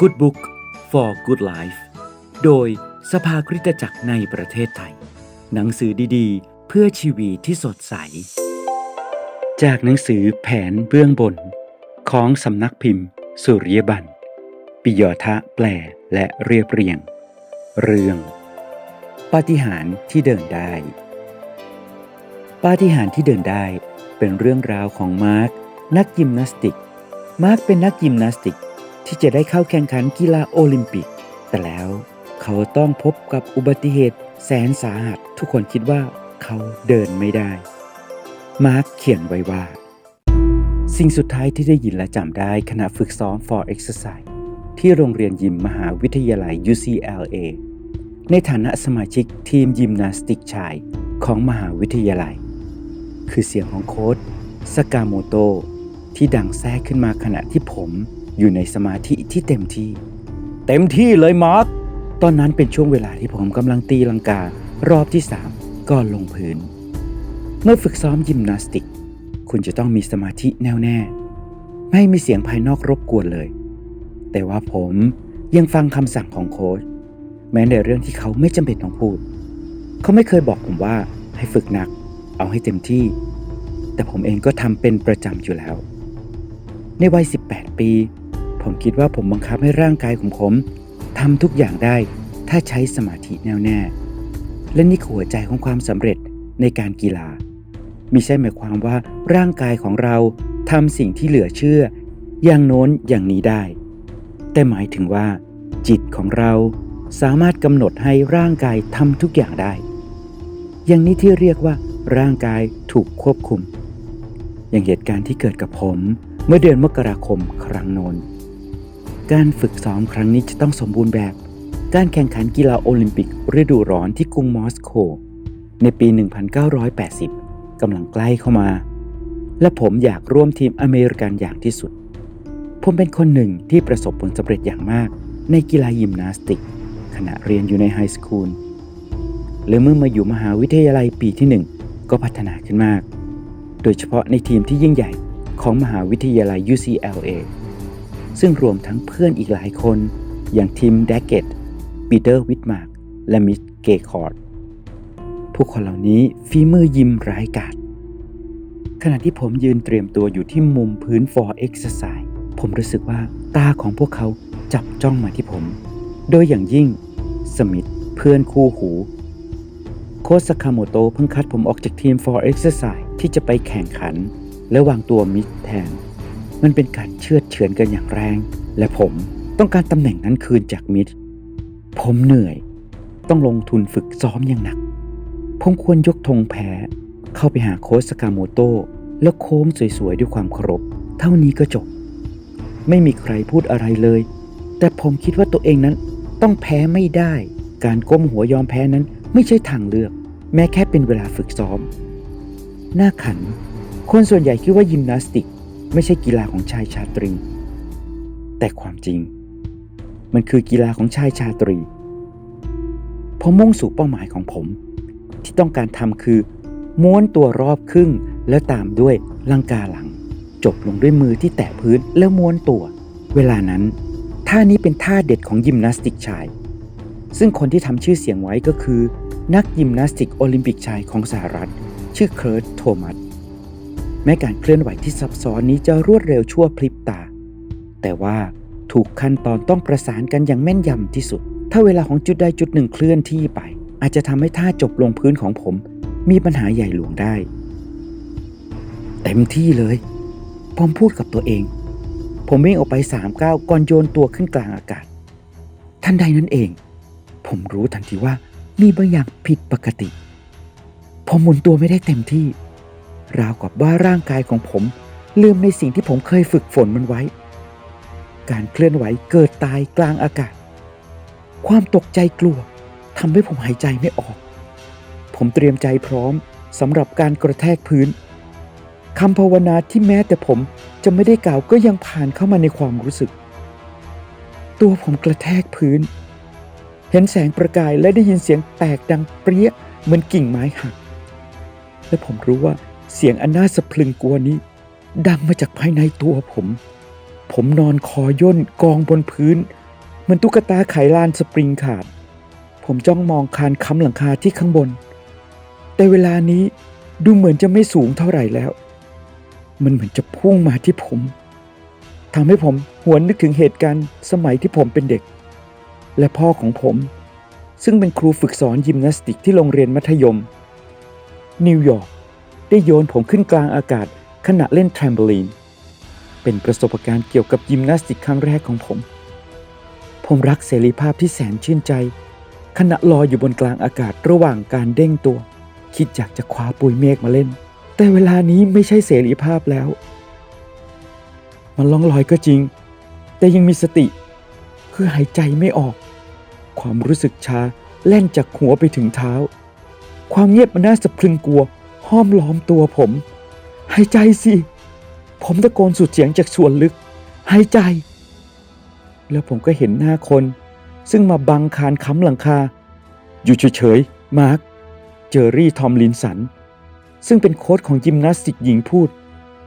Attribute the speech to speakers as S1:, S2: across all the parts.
S1: Good Book for Good Life โดยสภาคริสตจักรในประเทศไทย หนังสือดีๆ เพื่อชีวิตที่สดใส จากหนังสือแผนเบื้องบน ของสำนักพิมพ์ สุริยบันปิยทะแปลและเรียบเรียง เรื่องปาฏิหาริย์ที่เดินได้ปาฏิหาริย์ที่เดินได้เป็นเรื่องราวของมาร์คนักยิมนาสติก มาร์คเป็นนักยิมนาสติก ที่จะได้เข้าแข่งขันกีฬาโอลิมปิก แต่แล้วเขาต้องพบกับอุบัติเหตุแสนสาหัสทุกคนคิดว่าเขาเดินไม่ได้ มาร์คเขียนไว้ว่า สิ่งสุดท้ายที่ได้ยินและจำได้ขณะฝึกซ้อม for exercise ที่โรงเรียนยิมมหาวิทยาลัย UCLA ในฐานะสมาชิกทีมยิมนาสติกชายของมหาวิทยาลัย คือเสียงของโค้ชสกาโมโตที่ดังแทรกขึ้นมาขณะที่ผม อยู่ในสมาธิที่เต็มที่ เต็มที่เลยมาร์คตอนนั้นเป็นช่วงเวลาที่ผมกำลังตีลังการอบที่ 3 ก่อนลงพื้น เมื่อฝึกซ้อมยิมนาสติก คุณจะต้องมีสมาธิแน่วแน่ ไม่มีเสียงภายนอกรบกวนเลย แต่ว่าผมยังฟังคำสั่งของโค้ชแม้ในเรื่องที่เขาไม่จำเป็นต้องพูด เขาไม่เคยบอกผมว่าให้ฝึกหนัก เอาให้เต็มที่ แต่ผมเองก็ทำเป็นประจำอยู่แล้ว ในวัย 18 ปี ผมคิดว่าผมบังคับให้ร่างกายของผมทำทุกอย่างได้ ถ้าใช้สมาธิแน่วแน่ และนี่คือหัวใจของความสำเร็จในการกีฬามิใช่หมายความว่าร่างกายของเราทำสิ่งที่เหลือเชื่อ อย่างโน้นอย่างนี้ได้ แต่หมายถึงว่า จิตของเราสามารถกำหนดให้ร่างกายทำทุกอย่างได้ อย่างนี้ที่เรียกว่า ร่างกายถูกควบคุม อย่างเหตุการณ์ที่เกิดกับผม เมื่อเดือนมกราคมครั้งโน้น การฝึกซ้อมครั้งนี้จะต้องสมบูรณ์แบบ การแข่งขันกีฬาโอลิมปิกฤดูร้อนที่กรุงมอสโก ในปี 1980 กำลังใกล้เข้ามา และผมอยากร่วมทีมอเมริกันอย่างที่สุด ผมเป็นคนหนึ่งที่ประสบผลสำเร็จอย่างมากในกีฬายิมนาสติก ขณะเรียนอยู่ในไฮสคูล และเมื่อมาอยู่มหาวิทยาลัยปีที่1ก็พัฒนาขึ้นมาก โดยเฉพาะในทีมที่ยิ่งใหญ่ของมหาวิทยาลัย UCLA ซึ่งรวมทั้งเพื่อนอีกหลายคน อย่างทีมแดกเกตปีเตอร์วิทมาร์กและมิสเกคอร์ดผู้คนเหล่านี้ฝีมือยิ้มร้ายกาจขณะที่ผมยืนเตรียมตัวอยู่ที่มุมพื้น for exercise ผมรู้สึกว่าตาของพวกเขาจับจ้องมาที่ผม โดยอย่างยิ่ง สมิธเพื่อนคู่หู โคสคาโมโตเพิ่งคัดผมออกจากทีม for exercise ที่จะไปแข่งขัน และวางตัวมิดแทน มันเป็นการเชื่อดเฉือนกันอย่างแรง และผมต้องการตำแหน่งนั้นคืนจากมิดผมเหนื่อย ต้องลงทุนฝึกซ้อมอย่างหนัก ผมควรยกธงแพ้ เข้าไปหาโค้ชสกาโมโตแล้วโค้งสวยๆ ด้วยความเคารพ เท่านี้ก็จบ ไม่มีใครพูดอะไรเลย แต่ผมคิดว่าตัวเองนั้นต้องแพ้ไม่ได้ การก้มหัวยอมแพ้นั้นไม่ใช่ทางเลือก แม้แค่เป็นเวลาฝึกซ้อม หน้าขัน คนส่วนใหญ่คิดว่ายิมนาสติก ไม่ใช่กีฬาของชายชาตรี แต่ความจริง มันคือกีฬาของชายชาตรีผมมุ่งสู่เป้าหมายของผม ที่ต้องการทำคือ ม้วนตัวรอบครึ่งแล้วตามด้วยลังกาหลัง จบลงด้วยมือที่แตะพื้นแล้วม้วนตัว เวลานั้น ท่านี้เป็นท่าเด็ดของยิมนาสติกชาย ซึ่งคนที่ทำชื่อเสียงไว้ก็คือ นักยิมนาสติกโอลิมปิกชายของสหรัฐ ชื่อเคิร์ตโทมัส แม้การเคลื่อนไหวที่ซับซ้อนนี้จะรวดเร็วชั่วพริบตา แต่ว่าถูกขั้นตอนต้องประสานกันอย่างแม่นยำที่สุด ถ้าเวลาของจุดใดจุดหนึ่งเคลื่อนที่ไป อาจจะทำให้ท่าจบลงพื้นของผม มีปัญหาใหญ่หลวงได้ เต็มที่เลย ผมพูดกับตัวเอง ผมวิ่งออกไปสามก้าวก่อนโยนตัวขึ้นกลางอากาศ ทันใดนั้นเอง ผมรู้ทันทีว่ามีบางอย่างผิดปกติ ผมหมุนตัวไม่ได้เต็มที่ ราวกับว่าร่างกายของผม ลืมในสิ่งที่ผมเคยฝึกฝนมันไว้ การเคลื่อนไหวเกิดตายกลางอากาศ ความตกใจกลัวทำให้ผมหายใจไม่ออก ผมเตรียมใจพร้อมสำหรับการกระแทกพื้นคำภาวนาที่แม้แต่ผมจะไม่ได้กล่าวก็ยังผ่านเข้ามาในความรู้สึก ตัวผมกระแทกพื้น เห็นแสงประกายและได้ยินเสียงแตกดังเปรี้ยเหมือนกิ่งไม้หัก และผมรู้ว่า เสียงอันน่าสะพรึงกลัวนี้ ดังมาจากภายในตัวผม ผมนอนคอย่นกองบนพื้นเหมือนตุ๊กตาไขลานสปริงขาด ผมจ้องมองคานค้ำหลังคาที่ข้างบน แต่เวลานี้ดูเหมือนจะไม่สูงเท่าไหร่แล้ว มันเหมือนจะพุ่งมาที่ผมทำให้ผมหวนนึกถึงเหตุการณ์สมัยที่ผมเป็นเด็ก และพ่อของผม ซึ่งเป็นครูฝึกสอนยิมนาสติกที่โรงเรียนมัธยม นิวยอร์ก ได้โยนผมขึ้นกลางอากาศ ขณะเล่นแทรมโบลีน เป็นประสบการณ์เกี่ยวกับยิมนาสติกครั้งแรกของผม ผมรักเสรีภาพที่แสนชื่นใจ ขณะลอยอยู่บนกลางอากาศระหว่างการเด้งตัว คิดอยากจะคว้าปุยเมฆมาเล่น แต่เวลานี้ไม่ใช่เสรีภาพแล้ว มันล่องลอยก็จริง แต่ยังมีสติ คือหายใจไม่ออก ความรู้สึกชาแล่นจากหัวไปถึงเท้า ความเงียบมันน่าสะพรึงกลัว ห้อมล้อมตัวผม หายใจสิ ผมตะโกนสุดเสียงจากส่วนลึก หายใจ แล้วผมก็เห็นหน้าคน ซึ่งมาบังคานค้ำหลังคา อยู่เฉยๆ มาร์ค เจอรี่ทอมลินสัน ซึ่งเป็นโค้ชของยิมนาสติกหญิงพูด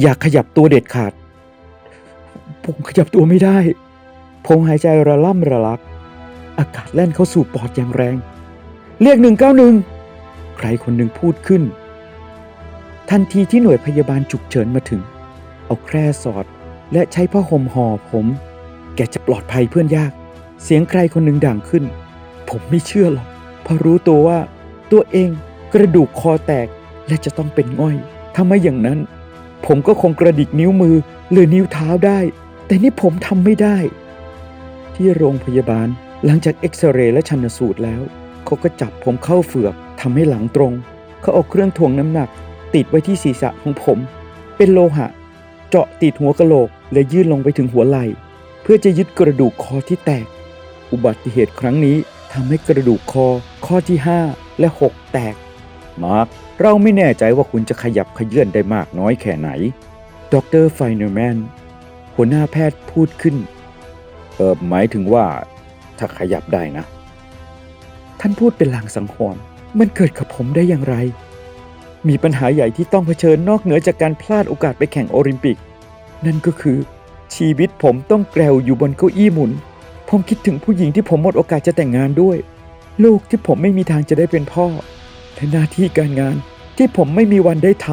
S1: อยากขยับตัวเด็ดขาด ผมขยับตัวไม่ได้ ผมหายใจระล่ำระลัก อากาศแล่นเข้าสู่ปอดอย่างแรง เรียกหนึ่งเก้าหนึ่งใครคนหนึ่งพูดขึ้น ทันทีที่หน่วยพยาบาลฉุกเฉินมาถึง เอาแคร่สอด และใช้ผ้าห่มห่อผม แกจะปลอดภัยเพื่อนยาก เสียงใครคนหนึ่งดังขึ้น ผมไม่เชื่อหรอกเพราะรู้ตัวว่า ตัวเองกระดูกคอแตกและจะต้องเป็นง่อย ถ้าไม่อย่างนั้น ผมก็คงกระดิกนิ้วมือหรือนิ้วเท้าได้ แต่นี่ผมทำไม่ได้ ที่โรงพยาบาลหลังจากเอ็กซเรย์และชันสูตรแล้ว เขาก็จับผมเข้าเฝือกทำให้หลังตรง เขาเอาเครื่องถ่วงน้ำหนัก ติดไว้ที่ศีรษะของผม เป็นโลหะ เจาะติดหัวกะโหลกและยื่นลงไปถึงหัวไหล่เพื่อจะยึดกระดูกคอที่แตก อุบัติเหตุครั้งนี้ทำให้กระดูกคอข้อที่ 5 และ 6 แตก มาร์คเราไม่แน่ใจว่าคุณจะขยับขยื่นได้มากน้อยแค่ไหน ดรไฟเนอร์แมน หัวหน้าแพทย์พูดขึ้น เออหมายถึงว่า ถ้าขยับได้นะ ท่านพูดเป็นลางสังหรณ์มันเกิดกับผมได้อย่างไร มีปัญหาใหญ่ที่ต้องเผชิญนอกเหนือจากการพลาดโอกาสไปแข่งโอลิมปิก นั่นก็คือ ชีวิตผมต้องแกลวอยู่บนเก้าอี้หมุน ผมคิดถึงผู้หญิงที่ผมหมดโอกาสจะแต่งงานด้วย ลูกที่ผมไม่มีทางจะได้เป็นพ่อ และหน้าที่การงานที่ผมไม่มีวันได้ท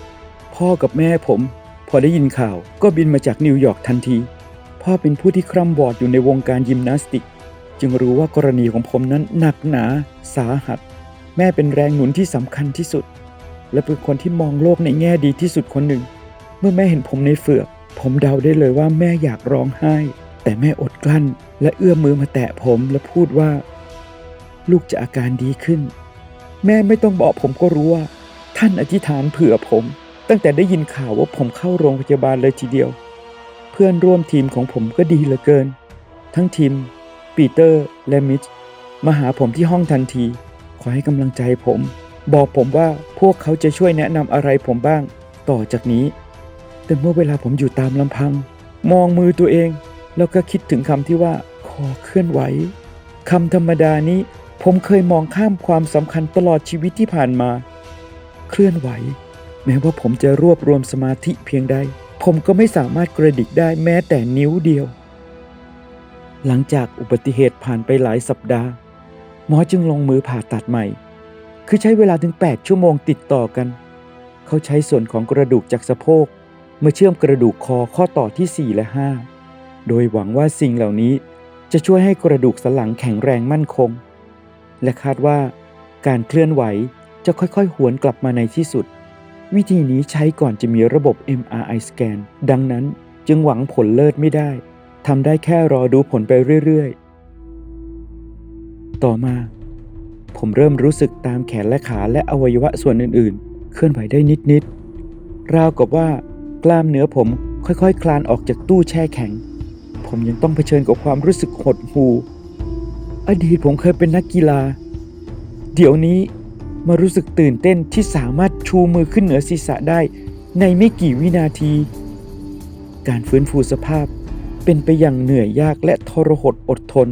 S1: ำพ่อกับแม่ผม พอได้ยินข่าวก็บินมาจากนิวยอร์กทันที พ่อเป็นผู้ที่คร่ำวอดอยู่ในวงการยิมนาสติก จึงรู้ว่ากรณีของผมนั้นหนักหนา สาหัส แม่เป็นแรงหนุนที่สำคัญที่สุด และเป็นคนที่มองโลกในแง่ดีที่สุดคนหนึ่ง เมื่อแม่เห็นผมในเฟือก ผมเดาได้เลยว่าแม่อยากร้องไห้ แต่แม่อดกลั้น และเอื้อมมือมาแตะผมและพูดว่า ลูกจะอาการดีขึ้น แม่ไม่ต้องบอกผมก็รู้ว่า ท่านอธิษฐานเผื่อผม ตั้งแต่ได้ยินข่าวว่าผมเข้าโรงพยาบาลเลยทีเดียว เพื่อนร่วมทีมของผมก็ดีเหลือเกิน ทั้งทีมปีเตอร์และมิชมาหาผมที่ห้องทันที ขอให้กำลังใจผม บอกผมว่าพวกเขาจะช่วยแนะนำอะไรผมบ้าง ต่อจากนี้ แต่เมื่อเวลาผมอยู่ตามลำพัง มองมือตัวเอง แล้วก็คิดถึงคำที่ว่าคอเคลื่อนไหวคำธรรมดานี้ผมเคยมองข้ามความสำคัญตลอดชีวิตที่ผ่านมา เคลื่อนไหว แม้ว่าผมจะรวบรวมสมาธิเพียงใด ผมก็ไม่สามารถกระดิกได้แม้แต่นิ้วเดียว หลังจากอุบัติเหตุผ่านไปหลายสัปดาห์ หมอจึงลงมือผ่าตัดใหม่ คือใช้เวลาถึง 8 ชั่วโมงติดต่อกัน เขาใช้ส่วนของกระดูกจากสะโพกมาเชื่อมกระดูกคอข้อต่อที่ 4 และ 5 โดยหวังว่าสิ่งเหล่านี้จะช่วยให้กระดูกสันหลังแข็งแรงมั่นคง และคาดว่าการเคลื่อนไหวจะค่อยๆ หวนกลับมาในที่สุด วิธีนี้ใช้ก่อนจะมีระบบ MRI สแกนดังนั้นจึงหวังผลเลิศไม่ได้ทำได้แค่รอดูผลไปเรื่อยๆ ต่อมา ผมเริ่มรู้สึกตามแขนและขาและอวัยวะส่วนอื่นๆ เคลื่อนไหวได้นิดๆ ราวกับว่ากล้ามเนื้อผมค่อยๆคลานออกจากตู้แช่แข็ง ผมยังต้องเผชิญกับความรู้สึกหดหู่ อดีตผมเคยเป็นนักกีฬา เดี๋ยวนี้มารู้สึกตื่นเต้นที่สามารถชูมือขึ้นเหนือศีรษะได้ในไม่กี่วินาที การฟื้นฟูสภาพเป็นไปอย่างเหนื่อยยากและทรหดอดทน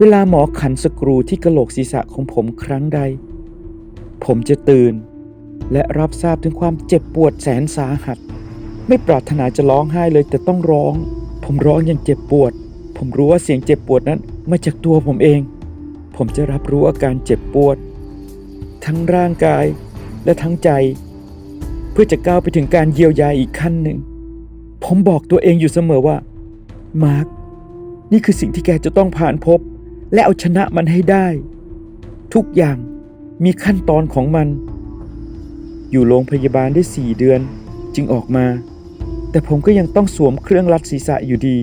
S1: เวลาหมอขันสกรูที่กระโหลกศีรษะของผมครั้งใด ผมจะตื่น และรับทราบถึงความเจ็บปวดแสนสาหัส ไม่ปรารถนาจะร้องไห้เลยแต่ต้องร้อง ผมร้องอย่างเจ็บปวด ผมรู้ว่าเสียงเจ็บปวดนั้นมาจากตัวผมเอง ผมจะรับรู้อาการเจ็บปวด ทั้งร่างกายและทั้งใจ เพื่อจะก้าวไปถึงการเยียวยาอีกขั้นหนึ่ง ผมบอกตัวเองอยู่เสมอว่า มาร์คนี่คือสิ่งที่แกจะต้องผ่านพบ และเอาชนะมันให้ได้ ทุกอย่างมีขั้นตอนของมัน อยู่โรงพยาบาลได้สี่เดือนจึงออกมา แต่ผมก็ยังต้องสวมเครื่องรัดศีรษะอยู่ดี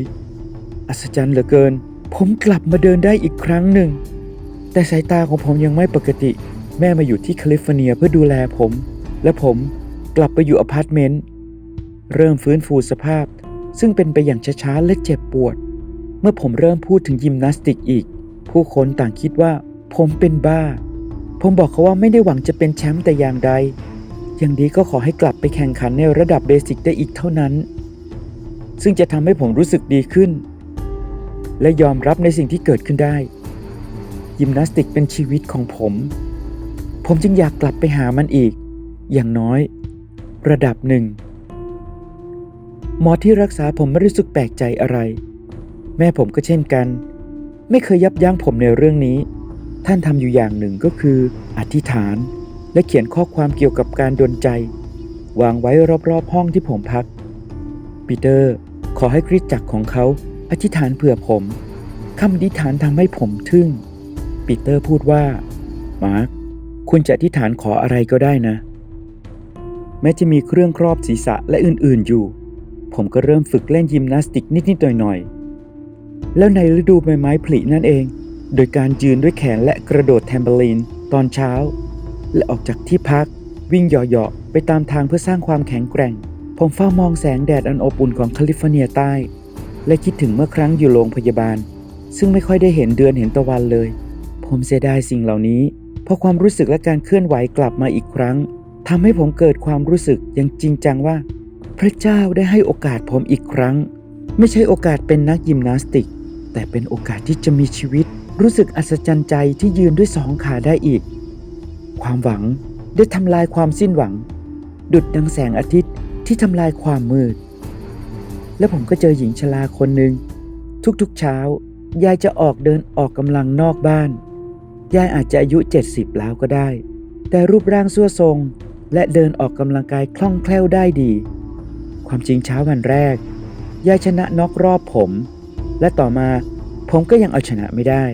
S1: อัศจรรย์เหลือเกิน ผมกลับมาเดินได้อีกครั้งหนึ่ง แต่สายตาของผมยังไม่ปกติ แม่มาอยู่ที่แคลิฟอร์เนียเพื่อดูแลผม และผมกลับไปอยู่อพาร์ตเมนต์เริ่มฟื้นฟูสภาพ ซึ่งเป็นไปอย่างช้าๆและเจ็บปวด เมื่อผมเริ่มพูดถึงยิมนาสติกอีก ผู้คนต่างคิดว่าผมเป็นบ้า ผมบอกเขาว่าไม่ได้หวังจะเป็นแชมป์แต่อย่างใด อย่างดีก็ขอให้กลับไปแข่งขันในระดับเบสิกได้อีกเท่านั้น ซึ่งจะทำให้ผมรู้สึกดีขึ้น และยอมรับในสิ่งที่เกิดขึ้นได้ ยิมนาสติกเป็นชีวิตของผม ผมจึงอยากกลับไปหามันอีก อย่างน้อย ระดับหนึ่ง หมอที่รักษาผมไม่รู้สึกแปลกใจอะไร แม่ผมก็เช่นกัน ไม่เคยยับยั้งผมในเรื่องนี้ ท่านทำอยู่อย่างหนึ่งก็คือ อธิษฐาน และเขียนข้อความเกี่ยวกับการดลใจ วางไว้รอบๆห้องที่ผมพัก ปีเตอร์ ขอให้คริสตจักรของเขาอธิษฐานเผื่อผมคำอธิษฐานทำให้ผมทึ่ง ปีเตอร์พูดว่า มาร์คคุณจะอธิษฐานขออะไรก็ได้นะ แม้จะมีเครื่องครอบศีรษะและอื่นๆอยู่ ผมก็เริ่มฝึกเล่นยิมนาสติกนิดๆหน่อยๆ แล้วในฤดูใบไม้ผลินั่นเอง โดยการยืนด้วยแขนและกระโดดแทมเบอรีนตอนเช้า และออกจากที่พัก วิ่งเหยาะๆไปตามทางเพื่อสร้างความแข็งแกร่ง ผมเฝ้ามองแสงแดดอันอบอุ่นของแคลิฟอร์เนียใต้ และคิดถึงเมื่อครั้งอยู่โรงพยาบาล ซึ่งไม่ค่อยได้เห็นเดือนเห็นตะวันเลย ผมเสียดายสิ่งเหล่านี้เพราะความรู้สึกและการเคลื่อนไหวกลับมาอีกครั้งทำให้ผมเกิดความรู้สึกอย่างจริงจังว่า พระเจ้าได้ให้โอกาสผมอีกครั้ง ไม่ใช่โอกาสเป็นนักยิมนาสติก แต่เป็นโอกาสที่จะมีชีวิต รู้สึกอัศจรรย์ใจที่ยืนด้วยสองขาได้อีก ความหวังได้ทำลายความสิ้นหวัง ดุดดังแสงอาทิตย์ที่ทำลายความมืด และผมก็เจอหญิงชราคนหนึ่ง ทุกๆเช้า ยายจะออกเดินออกกำลังนอกบ้าน ยายอาจจะอายุ 70 แล้วก็ได้ แต่รูปร่างสั่วทรง และเดินออกกำลังกายคล่องแคล่วได้ดี ความจริงเช้าวันแรก ยายชนะน็อกรอบผม และต่อมาผมก็ยังเอาชนะไม่ได้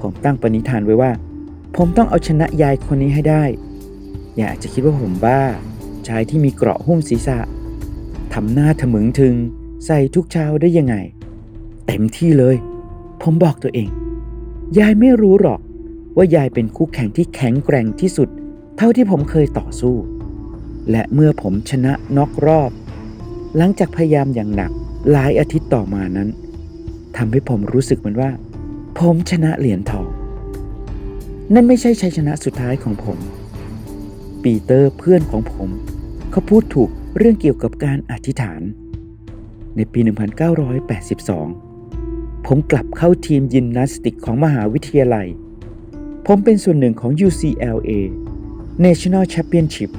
S1: ผมตั้งปณิธานไว้ว่า ผมต้องเอาชนะยายคนนี้ให้ได้ยายอาจจะคิดว่าผมบ้า ชายที่มีเกราะหุ้มศีรษะทำหน้าถมึงถึง ใส่ทุกเช้าได้ยังไง เต็มที่เลย ผมบอกตัวเอง ยายไม่รู้หรอกว่ายายเป็นคู่แข่งที่แข็งแกร่งที่สุด เท่าที่ผมเคยต่อสู้ และเมื่อผมชนะน็อกรอบ หลังจากพยายามอย่างหนักหลายอาทิตย์ต่อมานั้นทำให้ผมรู้สึกเหมือนว่า ผมชนะเหรียญทอง นั่นไม่ใช่ชัยชนะสุดท้ายของผม ปีเตอร์เพื่อนของผม เขาพูดถูกเรื่องเกี่ยวกับการอธิษฐาน ในปี 1982 ผมกลับเข้าทีมยิมนาสติกของมหาวิทยาลัย ผมเป็นส่วนหนึ่งของ UCLA National Championship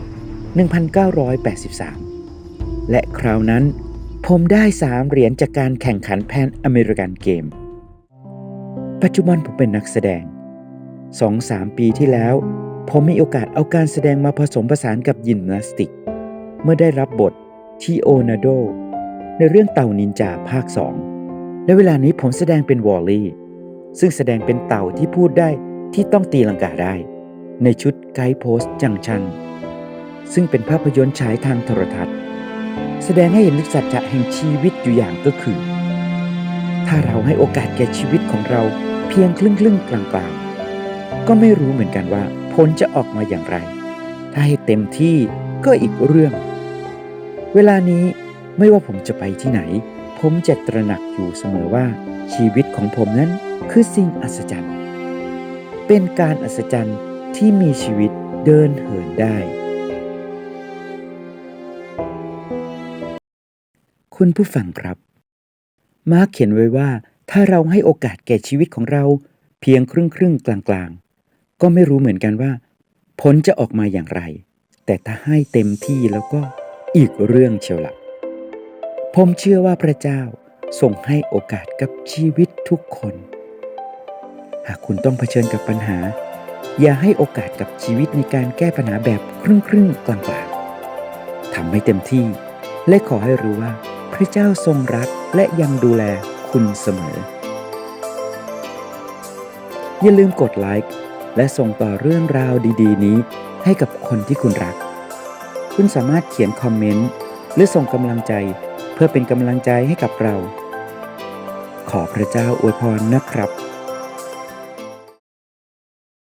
S1: 1983 และคราวนั้น ผมได้สามเหรียญจากการแข่งขันแพนอเมริกันเกม ปัจจุบันผมเป็นนักแสดง2-3ปีที่แล้ว ผมมีโอกาสเอาการแสดงมาผสมผสานกับยิมนาสติก เมื่อได้รับบทที่โอนาโด ในเรื่องเต่านินจาภาค2และเวลานี้ผมแสดงเป็นวอลลี่ ซึ่งแสดงเป็นเต่าที่พูดได้ที่ต้องตีลังกาได้ ในชุดไกด์โพสต์จังชัน ซึ่งเป็นภาพยนตร์ฉายทางโทรทัศน์ แสดงให้เห็นลึกสัจจะแห่งชีวิตอยู่อย่างก็คือ ถ้าเราให้โอกาสแก่ชีวิตของเราเพียงครึ่งครึ่งๆกลางๆก็ไม่รู้เหมือนกันว่าผลจะออกมาอย่างไร ถ้าให้เต็มที่ก็อีกเรื่อง เวลานี้ไม่ว่าผมจะไปที่ไหน ผมจะตระหนักอยู่เสมอว่า ชีวิตของผมนั้นคือสิ่งอัศจรรย์ เป็นการอัศจรรย์ที่มีชีวิตเดินเหินได้ คุณผู้ฟังครับ มาร์คเขียนไว้ว่า ถ้าเราให้โอกาสแก่ชีวิตของเรา เพียงครึ่งครึ่งๆกลางก็ไม่รู้เหมือนกันว่า ผลจะออกมาอย่างไร แต่ถ้าให้เต็มที่แล้วก็อีกเรื่องเชียวละผมเชื่อว่าพระเจ้าทรงให้โอกาสกับชีวิตทุกคน หากคุณต้องเผชิญกับปัญหา อย่าให้โอกาสกับชีวิตในการแก้ปัญหาแบบครึ่งครึ่งๆกลางทำให้เต็มที่และขอให้รู้ว่า ระเจ้าทรงรักและยังดูแลคุณเสมอ อย่าลืมกดไลค์และส่งต่อเรื่องราวดีๆ นี้ให้กับคนที่คุณรัก คุณสามารถเขียนคอมเมนต์หรือส่งกำลังใจเพื่อเป็นกำลังใจให้กับเรา ขอพระเจ้าอวยพรนะครับ